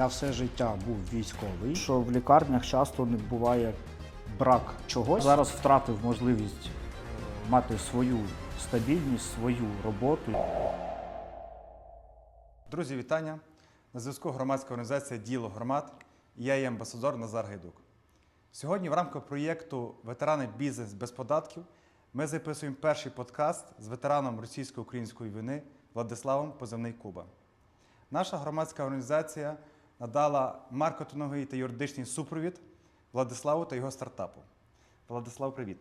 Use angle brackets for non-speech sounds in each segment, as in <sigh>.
Я все життя був військовий, що в лікарнях часто не буває брак чогось. Зараз втратив можливість е, мати свою стабільність, свою роботу. Друзі, вітання! На зв'язку громадська організація Діло громад я є амбасадор Назар Гайдук. Сьогодні в рамках проєкту Ветерани бізнес без податків ми записуємо перший подкаст з ветераном російсько-української війни Владиславом Позивний Куба. Наша громадська організація надала маркетинговий та юридичний супровід Владиславу та його стартапу. Владислав, привіт!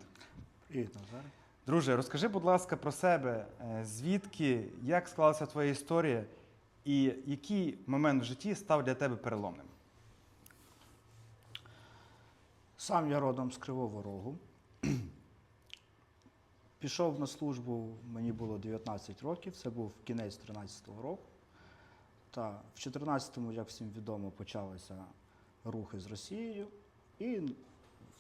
Привіт, Назар. Друже, розкажи, будь ласка, про себе, Е, звідки, як склалася твоя історія, і який момент в житті став для тебе переломним? Сам я родом з Кривого Рогу. Пішов на службу, мені було 19 років, це був кінець 13-го року. Та в 14-му, як всім відомо, почалися рухи з Росією. І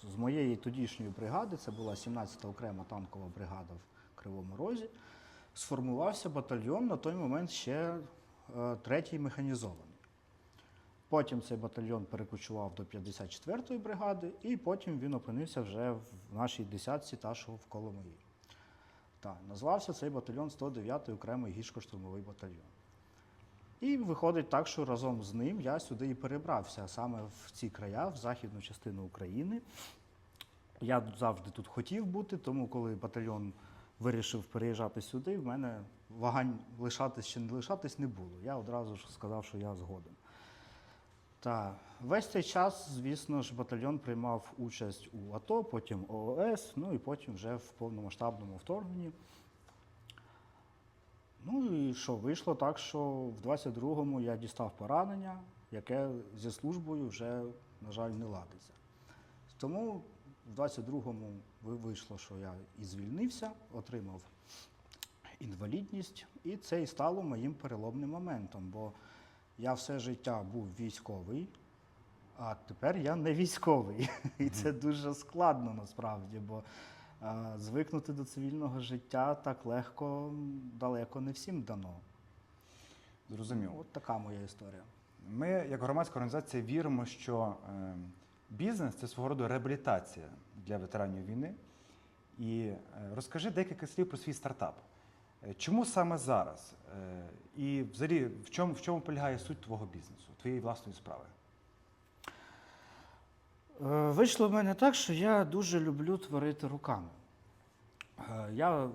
з моєї тодішньої бригади, це була 17-та окрема танкова бригада в Кривому Розі, сформувався батальйон на той момент ще е, третій механізований. Потім цей батальйон перекочував до 54-ї бригади, і потім він опинився вже в нашій десятці, та що в Коломиї. Так, назвався цей батальйон 109-й окремий гірсько-штурмовий батальйон. І виходить так, що разом з ним я сюди і перебрався, саме в ці края, в західну частину України. Я завжди тут хотів бути, тому коли батальйон вирішив переїжджати сюди, в мене вагань лишатись чи не лишатись не було. Я одразу ж сказав, що я згоден. Та весь цей час, звісно ж, батальйон приймав участь у АТО, потім ООС, ну і потім вже в повномасштабному вторгненні. Ну і що, вийшло так, що в 22-му я дістав поранення, яке зі службою вже, на жаль, не ладиться. Тому в 22-му вийшло, що я і звільнився, отримав інвалідність, і це і стало моїм переломним моментом, бо я все життя був військовий, а тепер я не військовий. <laughs> І це дуже складно насправді, бо звикнути до цивільного життя так легко, далеко не всім дано. Зрозумів. От така моя історія. Ми, як громадська організація, віримо, що е, бізнес це свого роду реабілітація для ветеранів війни. І е, розкажи декілька слів про свій стартап. Е, Чому саме зараз? Е, І взагалі, в чому, в чому полягає суть твого бізнесу, твоєї власної справи? Е, Вийшло в мене так, що я дуже люблю творити руками. Е, Я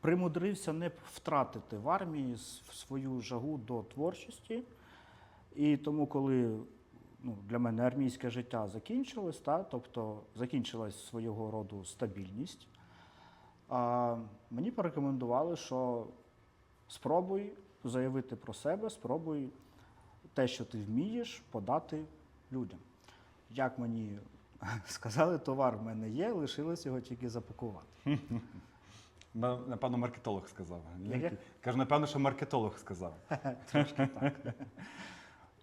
примудрився не втратити в армії свою жагу до творчості. І тому, коли ну, для мене армійське життя закінчилось, та, тобто закінчилась свого роду стабільність, а, мені порекомендували, що спробуй заявити про себе, спробуй те, що ти вмієш, подати людям. Як мені <laughs> сказали, товар в мене є, лишилось його тільки запакувати. <laughs> Напевно, маркетолог сказав. Кажу, напевно, що маркетолог сказав. <laughs> Трошки так.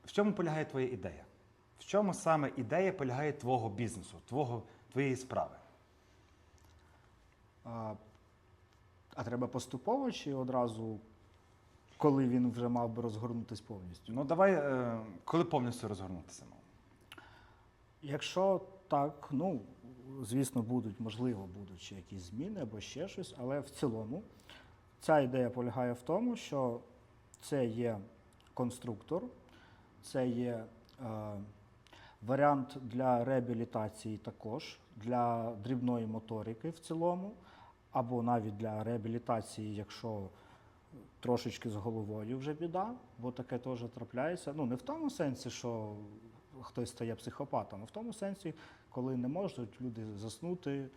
В чому полягає твоя ідея? В чому саме ідея полягає твого бізнесу, твого, твоєї справи? А, а треба поступово чи одразу, коли він вже мав би розгорнутись повністю? Ну, давай, е, коли повністю розгорнутися. Якщо так, ну звісно, будуть, можливо, будуть ще якісь зміни або ще щось, але в цілому ця ідея полягає в тому, що це є конструктор, це є е, варіант для реабілітації також, для дрібної моторики в цілому, або навіть для реабілітації, якщо трошечки з головою вже біда, бо таке теж трапляється. Ну, не в тому сенсі, що хтось стає психопатом, в тому сенсі, коли не можуть люди заснути,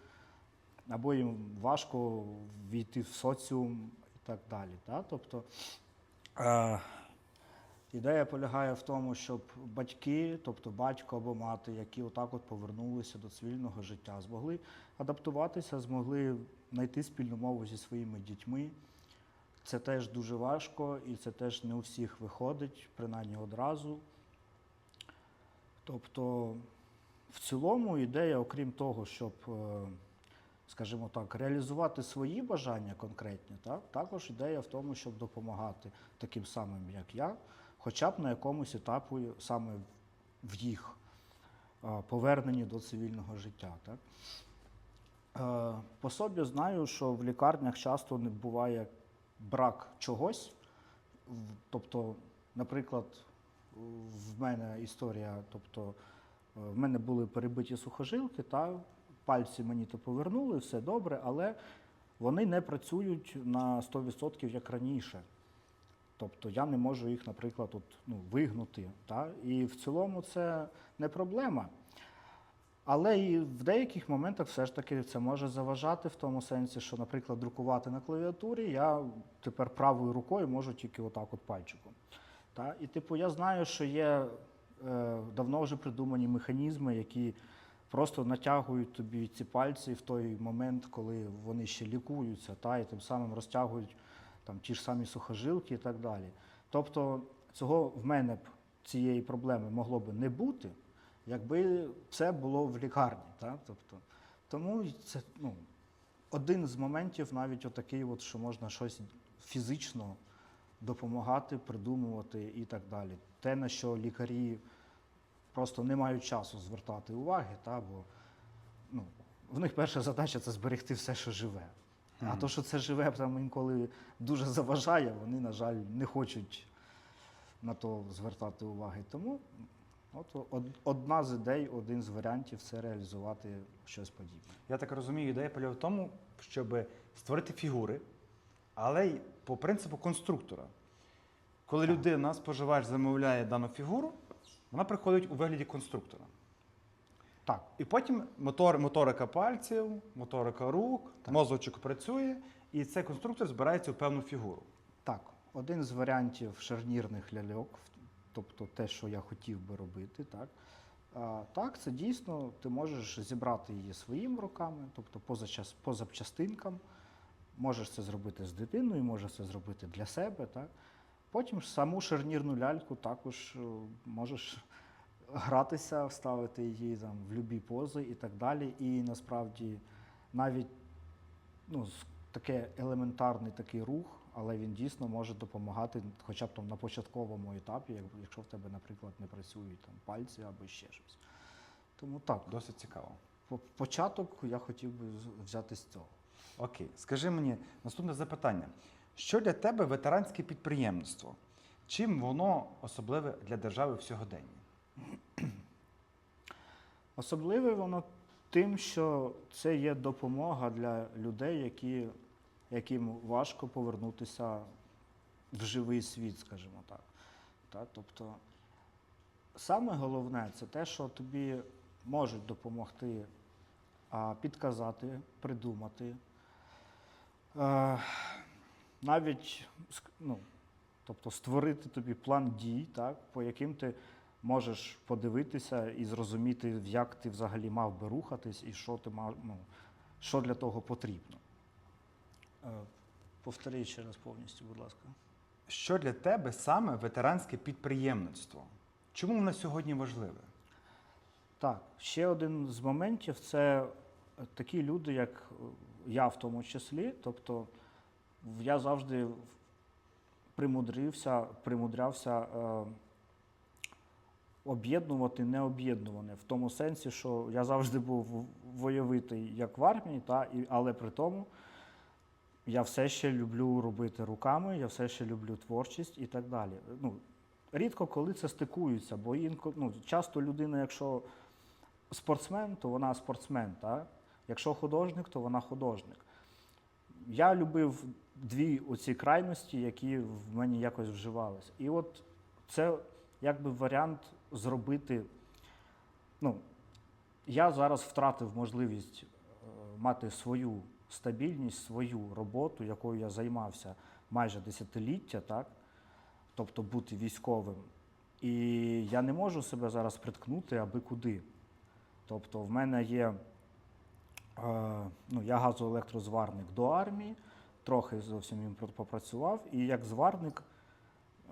або їм важко війти в соціум і так далі. Та? Тобто е, ідея полягає в тому, щоб батьки, тобто батько або мати, які отак от повернулися до цивільного життя, змогли адаптуватися, змогли знайти спільну мову зі своїми дітьми. Це теж дуже важко, і це теж не у всіх виходить, принаймні одразу. Тобто, в цілому ідея, окрім того, щоб, е, скажімо так, реалізувати свої бажання конкретні, так, також ідея в тому, щоб допомагати таким самим, як я, хоча б на якомусь етапі саме в їх е, поверненні до цивільного життя. Так? Е, По собі знаю, що в лікарнях часто не буває брак чогось. Тобто, наприклад, в мене історія, тобто е, в мене були перебиті сухожилки, та пальці мені то повернули, все добре, але вони не працюють на 100% як раніше. Тобто я не можу їх, наприклад, от, ну, вигнути. Та? І в цілому це не проблема. Але і в деяких моментах все ж таки це може заважати в тому сенсі, що, наприклад, друкувати на клавіатурі я тепер правою рукою можу тільки отак от пальчиком. Та? І типу, я знаю, що є е, давно вже придумані механізми, які просто натягують тобі ці пальці в той момент, коли вони ще лікуються, та? і тим самим розтягують там, ті ж самі сухожилки і так далі. Тобто цього в мене б цієї проблеми могло би не бути, якби це було в лікарні. Та? Тобто, тому це ну, один з моментів, навіть отакий, от, що можна щось фізично допомагати, придумувати і так далі. Те, на що лікарі просто не мають часу звертати уваги, та, бо ну, в них перша задача це зберегти все, що живе. А то, що це живе, там інколи дуже заважає, вони, на жаль, не хочуть на то звертати уваги. Тому от, одна з ідей, один з варіантів це реалізувати щось подібне. Я так розумію, ідея полягає в тому, щоб створити фігури, але й по принципу конструктора. Коли людина, споживач, замовляє дану фігуру, вона приходить у вигляді конструктора. Так, І потім мотор, моторика пальців, моторика рук, Так. мозочок працює, і цей конструктор збирається у певну фігуру. Так, один з варіантів шарнірних ляльок, тобто те, що я хотів би робити, так. А, так, це дійсно ти можеш зібрати її своїми руками, тобто поза, по запчастинкам. Можеш це зробити з дитиною, можеш це зробити для себе. Так. Потім саму шарнірну ляльку також е, можеш гратися, вставити її там, в любі пози і так далі. І насправді навіть ну, таке елементарний такий рух, але він дійсно може допомагати хоча б там на початковому етапі, якщо в тебе, наприклад, не працюють там пальці або ще щось. Тому так, Досить цікаво. початок я хотів би взяти з цього. Окей, скажи мені наступне запитання: що для тебе ветеранське підприємництво? Чим воно особливе для держави в сьогоденні? Особливе воно тим, що це є допомога для людей, які, яким важко повернутися в живий світ, скажімо так. Та, тобто, саме головне це те, що тобі можуть допомогти підказати, придумати. Е, навіть ну, тобто створити тобі план дій, так, по яким ти можеш подивитися і зрозуміти, як ти взагалі мав би рухатись і що ти мав, ну, що для того потрібно. Е, Повторіть ще раз повністю, будь ласка. Що для тебе саме ветеранське підприємництво? Чому воно сьогодні важливе? Так, ще один з моментів це такі люди, як я в тому числі. Тобто я завжди примудрився, примудрявся е, об'єднувати необ'єднуване в тому сенсі, що я завжди був войовитий як в армії, та, і, але при тому я все ще люблю робити руками, я все ще люблю творчість і так далі. Ну, рідко коли це стикується, бо інко, ну, часто людина, якщо спортсмен, то вона спортсмен. Та? Якщо художник, то вона художник. Я любив дві оці крайності, які в мені якось вживалися. І от це якби варіант зробити. Ну, я зараз втратив можливість е, мати свою стабільність, свою роботу, якою я займався майже десятиліття, так? тобто бути військовим. І я не можу себе зараз приткнути аби куди. Тобто, в мене є, ну, я газоелектрозварник до армії, трохи зовсім їм пр- попрацював, і як зварник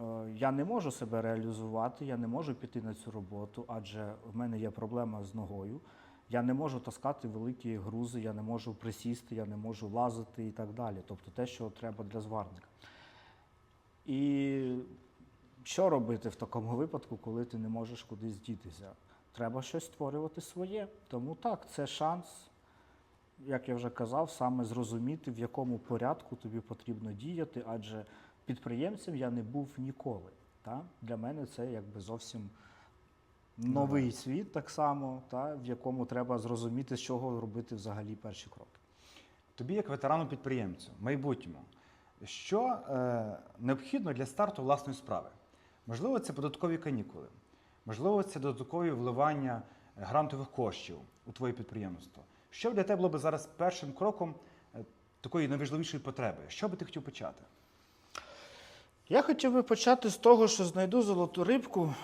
е, я не можу себе реалізувати, я не можу піти на цю роботу, адже в мене є проблема з ногою. Я не можу таскати великі грузи, я не можу присісти, я не можу лазити і так далі. Тобто те, що треба для зварника. І що робити в такому випадку, коли ти не можеш кудись дітися? Треба щось створювати своє. Тому так, це шанс, як я вже казав, саме зрозуміти, в якому порядку тобі потрібно діяти, адже підприємцем я не був ніколи. Та? Для мене це якби зовсім новий світ, так само, та? в якому треба зрозуміти, з чого робити взагалі перші кроки. Тобі, як ветерану підприємцю, майбутньому, що е, необхідно для старту власної справи? Можливо, це податкові канікули, можливо, це додаткові вливання грантових коштів у твоє підприємство. Що для тебе було б зараз першим кроком е, такої найважливішої потреби? Що би ти хотів почати? Я хотів би почати з того, що знайду золоту рибку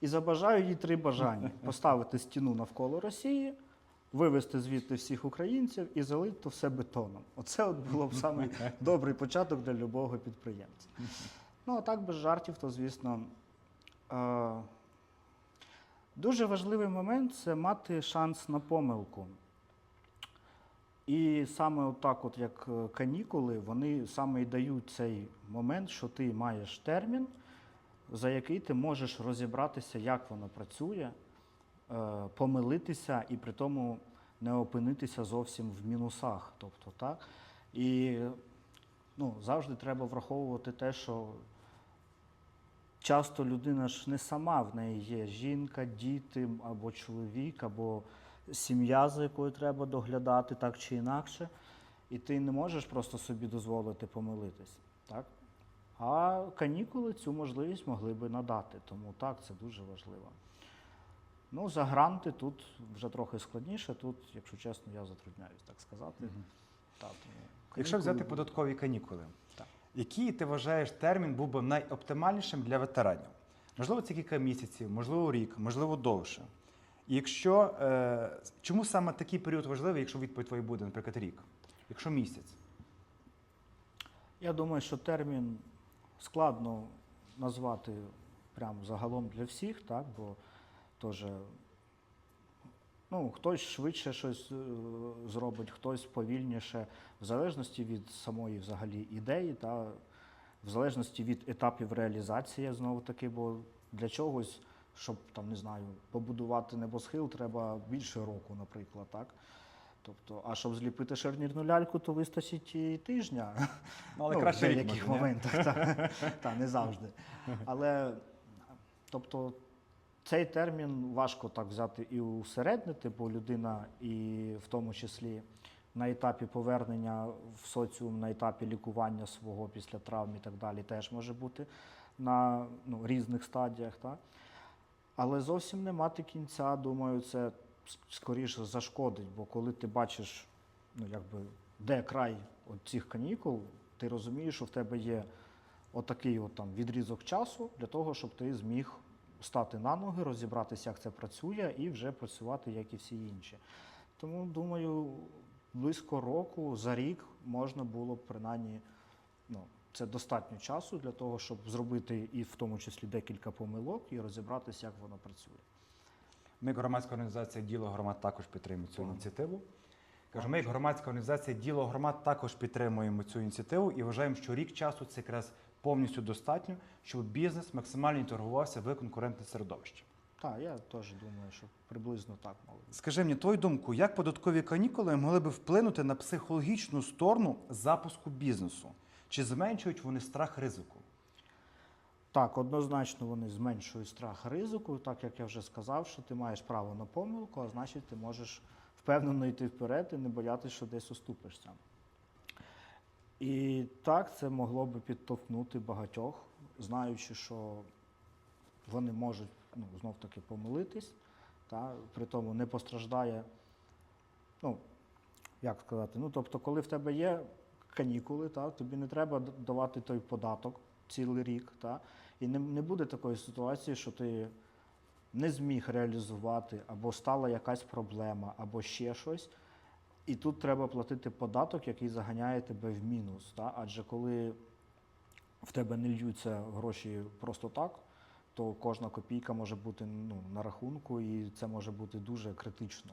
і забажаю їй три бажання: <laughs> поставити стіну навколо Росії, вивезти звідти всіх українців і залити то все бетоном. Оце от було б саме <laughs> добрий початок для любого підприємця. Ну, а так без жартів, то звісно. Дуже важливий момент це мати шанс на помилку. І саме отак, от як е, канікули, вони саме і дають цей момент, що ти маєш термін, за який ти можеш розібратися, як воно працює, е, помилитися і при тому не опинитися зовсім в мінусах. Тобто, так? І ну, завжди треба враховувати те, що часто людина ж не сама, в неї є жінка, діти або чоловік, або сім'я, за якою треба доглядати так чи інакше. І ти не можеш просто собі дозволити помилитись. Так? А канікули цю можливість могли би надати. Тому так, це дуже важливо. Ну, за гранти тут вже трохи складніше. Тут, якщо чесно, я затрудняюсь так сказати. Та, тому Якщо взяти будуть. податкові канікули, Так. Який ти вважаєш термін був би найоптимальнішим для ветеранів? Можливо, це кілька місяців, можливо, рік, можливо, довше. Якщо е, чому саме такий період важливий, якщо відповідь твоя буде, наприклад, рік? Якщо місяць? Я думаю, що термін складно назвати прямо загалом для всіх, так, бо теж ну, хтось швидше щось е, зробить, хтось повільніше, в залежності від самої взагалі ідеї, та, в залежності від етапів реалізації, знову таки, бо для чогось, щоб там, не знаю, побудувати небосхил, треба більше року, наприклад, так. Тобто, а щоб зліпити шарнірну ляльку, то вистачить і тижня. Ну, але Ну, краще в деяких моментах, та, та, не завжди. Але тобто, цей термін важко так взяти і усереднити, бо людина, і в тому числі на етапі повернення в соціум, на етапі лікування свого після травм і так далі, теж може бути на ну, різних стадіях. Та? Але зовсім не мати кінця, думаю, це скоріше зашкодить, бо коли ти бачиш, ну якби де край цих канікул, ти розумієш, що в тебе є отакий от там відрізок часу для того, щоб ти зміг стати на ноги, розібратися, як це працює, і вже працювати, як і всі інші. Тому думаю, близько року за рік можна було б принаймні, ну, це достатньо часу для того, щоб зробити і в тому числі декілька помилок і розібратися, як воно працює. Ми, як громадська організація Діло громад, також підтримуємо цю ініціативу. Кажу, ми, як громадська організація Діло громад, також підтримуємо цю ініціативу і вважаємо, що рік часу це якраз повністю достатньо, щоб бізнес максимально інтегрувався в конкурентне середовище. Так, я теж думаю, що приблизно так мало. Скажи мені, твою думку, як податкові канікули могли би вплинути на психологічну сторону запуску бізнесу? Чи зменшують вони страх ризику? Так, однозначно вони зменшують страх ризику, так як я вже сказав, що ти маєш право на помилку, а значить ти можеш впевнено йти вперед і не боятися, що десь оступишся. І так, це могло би підтолкнути багатьох, знаючи, що вони можуть ну, знов таки помилитись, та, при тому не постраждає, ну, як сказати, ну, тобто, коли в тебе є канікули, та, тобі не треба давати той податок цілий рік, та, і не, не буде такої ситуації, що ти не зміг реалізувати, або стала якась проблема, або ще щось. І тут треба платити податок, який заганяє тебе в мінус. Та? Адже коли в тебе не льються гроші просто так, то кожна копійка може бути ну, на рахунку, і це може бути дуже критично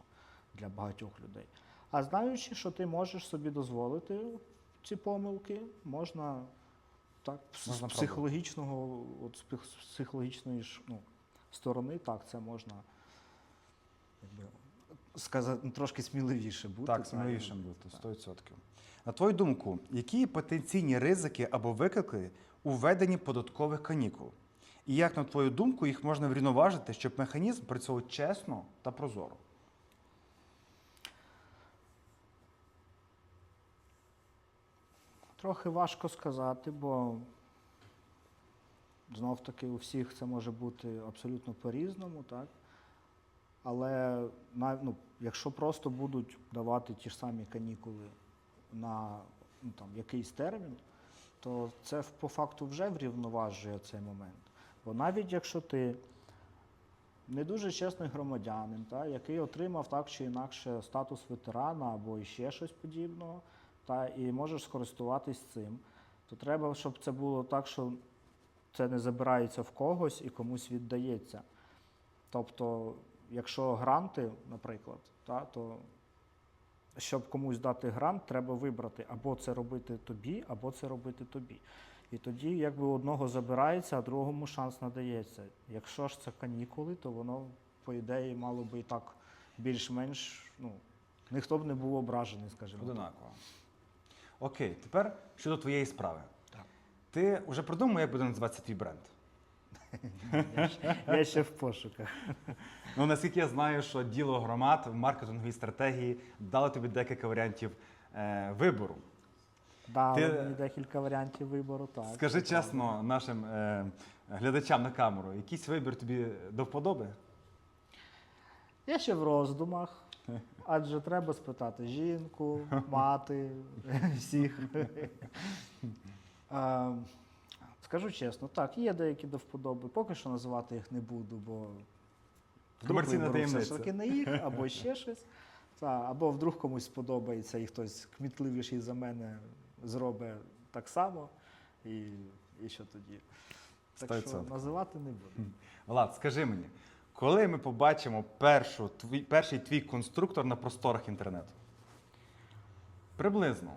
для багатьох людей. А знаючи, що ти можеш собі дозволити ці помилки, можна Так, з- з психологічного, от з психологічної ну, сторони, так, це можна якби, сказати, трошки сміливіше бути. Так, сміливішим бути, 100%. На твою думку, які потенційні ризики або виклики у введенні податкових канікул? І як, на твою думку, їх можна врівноважити, щоб механізм працював чесно та прозоро? Трохи важко сказати, бо знов таки у всіх це може бути абсолютно по-різному, так? Але ну, якщо просто будуть давати ті ж самі канікули на ну, там, якийсь термін, то це по факту вже врівноважує цей момент. Бо навіть якщо ти не дуже чесний громадянин, та, який отримав так чи інакше статус ветерана або ще щось подібного, та, і можеш скористуватись цим, то треба, щоб це було так, що це не забирається в когось і комусь віддається. Тобто, якщо гранти, наприклад, та, то щоб комусь дати грант, треба вибрати або це робити тобі, або це робити тобі. І тоді якби одного забирається, а другому шанс надається. Якщо ж це канікули, то воно, по ідеї, мало би і так більш-менш, ну, ніхто б не був ображений, скажімо. Одинаково. Окей, тепер щодо твоєї справи. Так. Ти вже придумав, як буде називатися твій бренд? Я ще, я ще в пошуках. Ну, наскільки я знаю, що діло громад в маркетинговій стратегії дали тобі декілька варіантів е, вибору. Дали Ти- мені декілька варіантів вибору. Так, Скажи це чесно нашим е, глядачам на камеру, якийсь вибір тобі до вподоби? Я ще в роздумах, адже треба спитати жінку, мати, всіх. А, <laughs> Скажу чесно, так, є деякі до вподоби. Поки що називати їх не буду, бо вдруг Комерційна виберу все ж таки не їх, або ще <laughs> щось. Та, або вдруг комусь сподобається і хтось кмітливіший за мене зробить так само. І, і що тоді? Так що 100%. називати не буду. Влад, скажи мені, коли ми побачимо першу, твій, перший твій конструктор на просторах інтернету? Приблизно.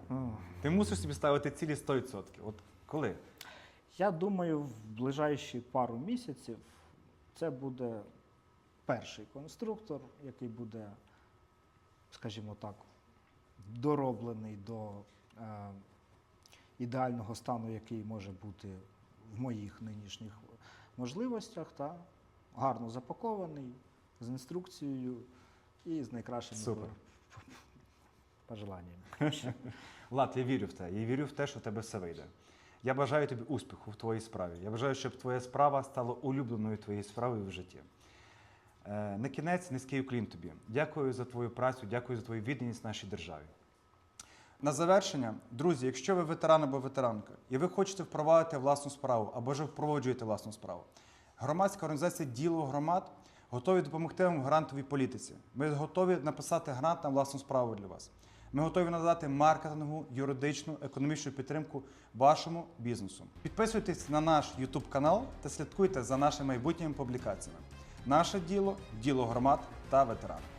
Ти мусиш собі ставити цілі 100%. От коли? Я думаю, в ближайші пару місяців це буде перший конструктор, який буде, скажімо так, дороблений до е, ідеального стану, який може бути в моїх нинішніх можливостях, та гарно запакований, з інструкцією і з найкращими Супер. пожеланнями. <laughs> Влад, я вірю в те. Я вірю в те, що в тебе все вийде. Я бажаю тобі успіху в твоїй справі. Я бажаю, щоб твоя справа стала улюбленою твоєю справою в житті. Е, на кінець низький уклін тобі. Дякую за твою працю, дякую за твою відданість нашій державі. На завершення, друзі, якщо ви ветеран або ветеранка, і ви хочете впровадити власну справу або вже впроваджуєте власну справу, громадська організація Діло громад готові допомогти вам в грантовій політиці. Ми готові написати грант на власну справу для вас. Ми готові надати маркетингову, юридичну, економічну підтримку вашому бізнесу. Підписуйтесь на наш YouTube канал та слідкуйте за нашими майбутніми публікаціями. Наше діло діло громад та ветеранів.